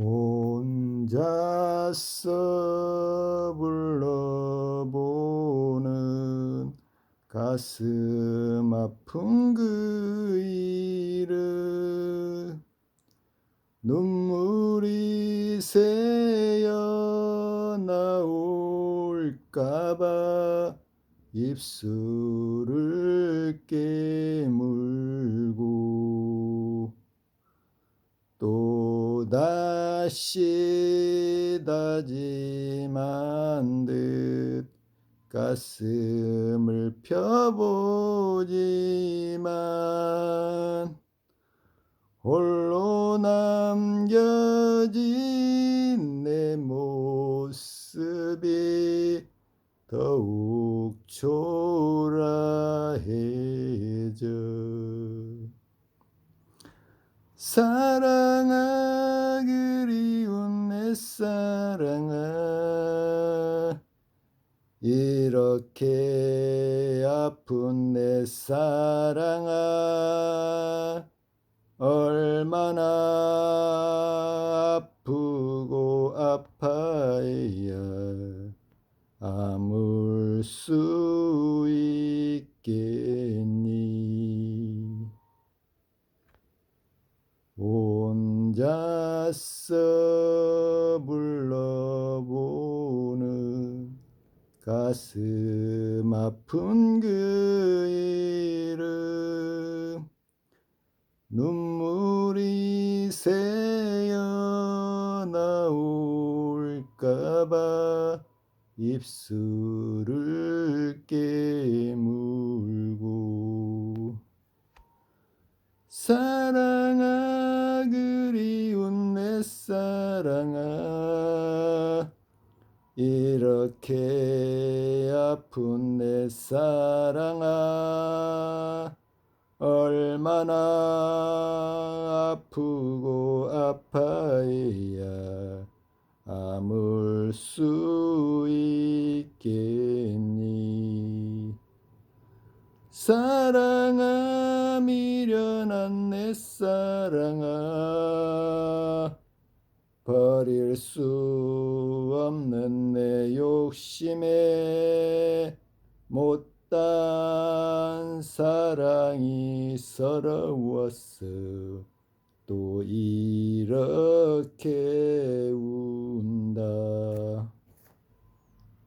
혼자서 불러보는 가슴 아픈 그 이름 눈물이 새어 나올까봐 입술을 깨물고 또다 시 다짐한 듯 가슴을 펴보지만 홀로 남겨진 내 모습이 더욱 초라해져. 사랑 사랑아 이렇게 아픈 내 사랑아 얼마나 아프고 아파야 아물 수 있겠니? 혼자서 가슴 아픈 그 이름 눈물이 새어 나올까봐 입술을 깨물고 사랑아 그리운 내 사랑아 이렇게 아픈 내 사랑아 얼마나 아프고 아파야 아물 수 있겠니? 사랑아 미련한 내 사랑아 버릴 수 없는 내 욕심에 못단 사랑이 서러웠어. 또 이렇게